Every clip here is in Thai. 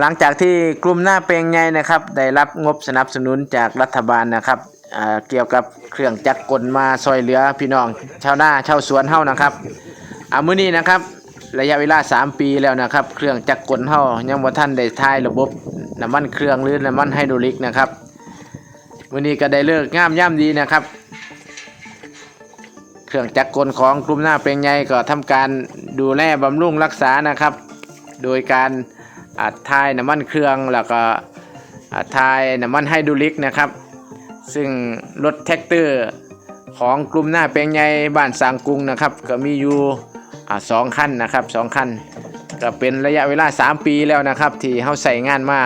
หลังจากที่กลุ่มหน้าเปลงใหญ่นะครับ ได้รับงบสนับสนุนจากรัฐบาลนะครับเกี่ยวกับเครื่องจักรกลมาซอยเหลือพี่น้องชาวนาชาวสวนเฮานะครับอามื้อนี้นะครับ ระยะเวลา 3 ปีแล้วนะครับ เครื่องจักรกลเฮายังบ่ทันได้ทายระบบน้ำมันเครื่องหรือน้ำมันไฮดรอลิกนะครับมื้อนี้ก็ได้เลิกงามย่ำดีนะครับ เครื่องจักรกลของกลุ่มหน้าเปลงใหญ่ก็ทำการดูแลบำรุงรักษานะครับ โดยการ อาทายน้ำมันเครื่องแล้วก็อาทายน้ำมันไฮดรลิกนะครับ ซึ่งรถแท็กเตอร์ของกลุ่มหน้าแปลงใหญ่บ้านสางกุงนะครับ ก็มีอยู่สองคันนะครับสองคันก็เป็นระยะเวลา 3 ปีแล้วนะครับ ที่เขาใส่งานมา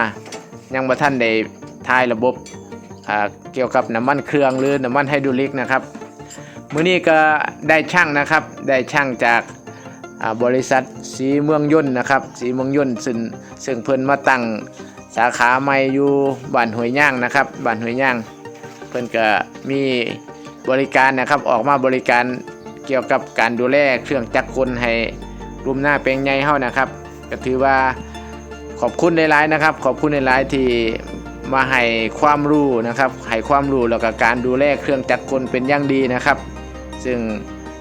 ยังบ่ทันได้ทายระบบเกี่ยวกับน้ำมันเครื่องหรือน้ำมันไฮดรลิกนะครับมื้อนี้ก็ได้ช่างนะครับได้ช่างจาก บริษัทสีเมืองยนต์นะครับ สีเมืองยนต์ซึ่งซึ่งเพิ่นมาตั้งสาขาใหม่อยู่บ้านหวยย่างนะครับบ้านหวยย่าง เพิ่นก็มีบริการนะครับออกมาบริการเกี่ยวกับการดูแลเครื่องจักรกลให้กลุ่มหน้าแปลงใหญ่เฮานะครับ ก็ถือว่าขอบคุณหลายๆนะครับ ขอบคุณหลายๆที่มาให้ความรู้นะครับให้ความรู้แล้วก็การดูแลเครื่องจักรกลเป็นอย่างดีนะครับ ซึ่ง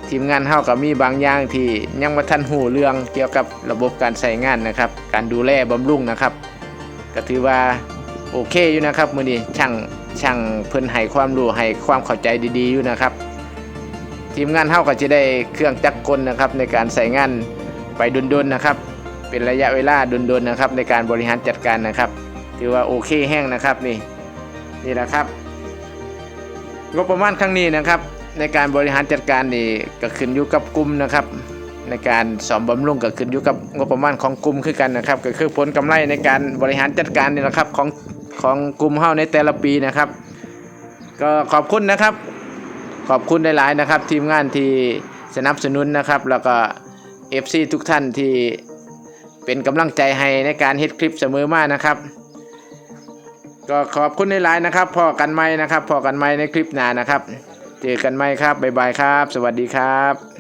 ทีมงานเฮาก็มีบางอย่างที่ยังบ่ทันหูเรื่องเกี่ยวกับระบบการใช้งานนะครับ การดูแลบำรุงนะครับ ก็ถือว่าโอเคอยู่นะครับมื้อนี้ช่างช่างเพิ่นให้ความรู้ให้ความเข้าใจดีๆอยู่นะครับ ทีมงานเฮาก็จะได้เครื่องจักรกลนะครับ ในการใช้งานไปดนๆนะครับ เป็นระยะเวลาดนๆนะครับ ในการบริหารจัดการนะครับ ถือว่าโอเคแห้งนะครับนี่นี่แหละครับ งบประมาณครั้งนี้นะครับ ในการบริหารจัดการนี่ก็ขึ้นอยู่กับกลุ่มนะครับ ในการสอมบำรุงก็ขึ้นอยู่กับงบประมาณของกลุ่มคือกันนะครับ ก็คือผลกำไรในการบริหารจัดการนี่แหละครับของของกลุ่มเฮาในแต่ละปีนะครับ ก็ขอบคุณนะครับ ขอบคุณหลายๆนะครับ ทีมงานที่สนับสนุนนะครับ แล้วก็ FC ทุกท่านที่เป็นกำลังใจให้ในการเฮ็ดคลิปเสมอมานะครับ ก็ขอบคุณหลายๆนะครับพอกันไหมนะครับพอกันไหมในคลิปหน้านะครับ เจอกันไหมครับบ๊ายบายครับ สวัสดีครับ